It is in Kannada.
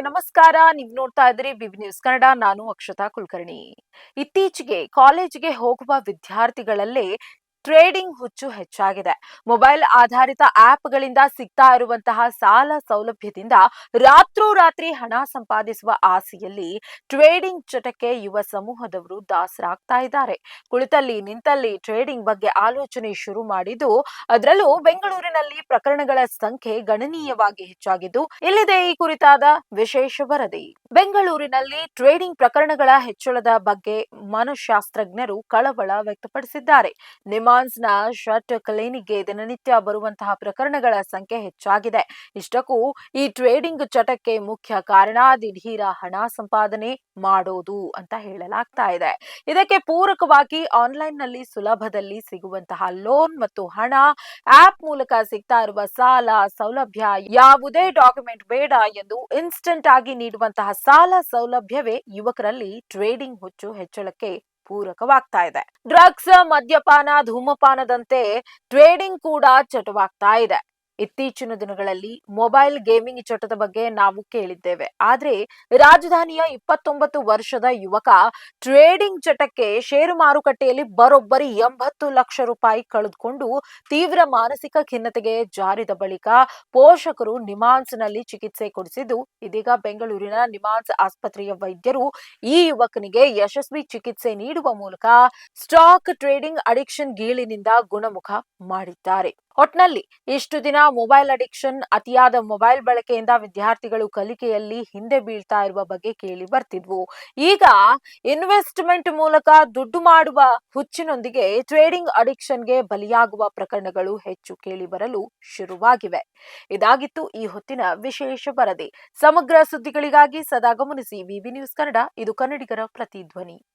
ನಮಸ್ಕಾರ. ನೀವ್ ನೋಡ್ತಾ ಇದ್ರಿ ವಿವ್ ನ್ಯೂಸ್ ಕನ್ನಡ. ನಾನು ಅಕ್ಷತಾ ಕುಲಕರ್ಣಿ. ಇತ್ತೀಚೆಗೆ ಕಾಲೇಜಿಗೆ ಹೋಗುವ ವಿದ್ಯಾರ್ಥಿಗಳಲ್ಲೇ ಟ್ರೇಡಿಂಗ್ ಹುಚ್ಚು ಹೆಚ್ಚಾಗಿದೆ. ಮೊಬೈಲ್ ಆಧಾರಿತ ಆಪ್ಗಳಿಂದ ಸಿಗ್ತಾ ಇರುವಂತಹ ಸಾಲ ಸೌಲಭ್ಯದಿಂದ ರಾತ್ರೋರಾತ್ರಿ ಹಣ ಸಂಪಾದಿಸುವ ಆಸೆಯಲ್ಲಿ ಟ್ರೇಡಿಂಗ್ ಚಟಕ್ಕೆ ಯುವ ಸಮೂಹದವರು ದಾಸರಾಗ್ತಾ ಇದ್ದಾರೆ. ಕುಳಿತಲ್ಲಿ ನಿಂತಲ್ಲಿ ಟ್ರೇಡಿಂಗ್ ಬಗ್ಗೆ ಆಲೋಚನೆ ಶುರು ಮಾಡಿದ್ದು, ಅದರಲ್ಲೂ ಬೆಂಗಳೂರಿನಲ್ಲಿ ಪ್ರಕರಣಗಳ ಸಂಖ್ಯೆ ಗಣನೀಯವಾಗಿ ಹೆಚ್ಚಾಗಿದ್ದು, ಇಲ್ಲಿದೆ ಈ ಕುರಿತಾದ ವಿಶೇಷ ವರದಿ. ಬೆಂಗಳೂರಿನಲ್ಲಿ ಟ್ರೇಡಿಂಗ್ ಪ್ರಕರಣಗಳ ಹೆಚ್ಚಳದ ಬಗ್ಗೆ ಮನಃಶಾಸ್ತ್ರಜ್ಞರು ಕಳವಳ ವ್ಯಕ್ತಪಡಿಸಿದ್ದಾರೆ. ನಿಮಾನ್ಸ್ನ ಶರ್ಟ್ ಕ್ಲಿನಿಕ್ಗೆ ದಿನನಿತ್ಯ ಬರುವಂತಹ ಪ್ರಕರಣಗಳ ಸಂಖ್ಯೆ ಹೆಚ್ಚಾಗಿದೆ. ಇಷ್ಟಕ್ಕೂ ಈ ಟ್ರೇಡಿಂಗ್ ಚಟಕ್ಕೆ ಮುಖ್ಯ ಕಾರಣ ದಿಢೀರ ಹಣ ಸಂಪಾದನೆ ಮಾಡೋದು ಅಂತ ಹೇಳಲಾಗ್ತಾ ಇದೆ. ಇದಕ್ಕೆ ಪೂರಕವಾಗಿ ಆನ್ಲೈನ್ನಲ್ಲಿ ಸುಲಭದಲ್ಲಿ ಸಿಗುವಂತಹ ಲೋನ್ ಮತ್ತು ಹಣ ಆಪ್ ಮೂಲಕ ಸಿಗ್ತಾ ಇರುವ ಸಾಲ, ಸೌಲಭ್ಯ ಯಾವುದೇ ಡಾಕ್ಯುಮೆಂಟ್ ಬೇಡ ಎಂದು ಇನ್ಸ್ಟೆಂಟ್ ಆಗಿ ನೀಡುವಂತಹ ಸಾಲ ಸೌಲಭ್ಯವೇ ಯುವಕರಲ್ಲಿ ಟ್ರೇಡಿಂಗ್ ಹುಚ್ಚು ಹೆಚ್ಚಳಕ್ಕೆ ಪೂರಕವಾಗ್ತಾ ಇದೆ. ಡ್ರಗ್ಸ್ ಮದ್ಯಪಾನ ಧೂಮಪಾನದಂತೆ ಟ್ರೇಡಿಂಗ್ ಕೂಡ ಚಟುವಾಗ್ತಾ ಇದೆ. ಇತ್ತೀಚಿನ ದಿನಗಳಲ್ಲಿ ಮೊಬೈಲ್ ಗೇಮಿಂಗ್ ಚಟದ ಬಗ್ಗೆ ನಾವು ಕೇಳಿದ್ದೇವೆ. ಆದ್ರೆ ರಾಜಧಾನಿಯ ಇಪ್ಪತ್ತೊಂಬತ್ತು ವರ್ಷದ ಯುವಕ ಟ್ರೇಡಿಂಗ್ ಚಟಕ್ಕೆ ಷೇರು ಮಾರುಕಟ್ಟೆಯಲ್ಲಿ ಬರೋಬ್ಬರಿ ಎಂಬತ್ತು ಲಕ್ಷ ರೂಪಾಯಿ ಕಳೆದುಕೊಂಡು ತೀವ್ರ ಮಾನಸಿಕ ಖಿನ್ನತೆಗೆ ಜಾರಿದ ಬಳಿಕ ಪೋಷಕರು ನಿಮಾನ್ಸ್ನಲ್ಲಿ ಚಿಕಿತ್ಸೆ ಕೊಡಿಸಿದ್ದು, ಇದೀಗ ಬೆಂಗಳೂರಿನ ನಿಮಾನ್ಸ್ ಆಸ್ಪತ್ರೆಯ ವೈದ್ಯರು ಈ ಯುವಕನಿಗೆ ಯಶಸ್ವಿ ಚಿಕಿತ್ಸೆ ನೀಡುವ ಮೂಲಕ ಸ್ಟಾಕ್ ಟ್ರೇಡಿಂಗ್ ಅಡಿಕ್ಷನ್ ಗೀಳಿನಿಂದ ಗುಣಮುಖ ಮಾಡಿದ್ದಾರೆ. ಒಟ್ನಲ್ಲಿ ಇಷ್ಟು ದಿನ ಮೊಬೈಲ್ ಅಡಿಕ್ಷನ್ ಅತಿಯಾದ ಮೊಬೈಲ್ ಬಳಕೆಯಿಂದ ವಿದ್ಯಾರ್ಥಿಗಳು ಕಲಿಕೆಯಲ್ಲಿ ಹಿಂದೆ ಬೀಳ್ತಾ ಇರುವ ಬಗ್ಗೆ ಕೇಳಿ ಬರ್ತಿದ್ವು. ಈಗ ಇನ್ವೆಸ್ಟ್ಮೆಂಟ್ ಮೂಲಕ ದುಡ್ಡು ಮಾಡುವ ಹುಚ್ಚಿನೊಂದಿಗೆ ಟ್ರೇಡಿಂಗ್ ಅಡಿಕ್ಷನ್ಗೆ ಬಲಿಯಾಗುವ ಪ್ರಕರಣಗಳು ಹೆಚ್ಚು ಕೇಳಿ ಬರಲು ಶುರುವಾಗಿವೆ. ಇದಾಗಿತ್ತು ಈ ಹೊತ್ತಿನ ವಿಶೇಷ ವರದಿ. ಸಮಗ್ರ ಸುದ್ದಿಗಳಿಗಾಗಿ ಸದಾ ಗಮನಿಸಿ ವಿವಿ ನ್ಯೂಸ್ ಕನ್ನಡ, ಇದು ಕನ್ನಡಿಗರ ಪ್ರತಿಧ್ವನಿ.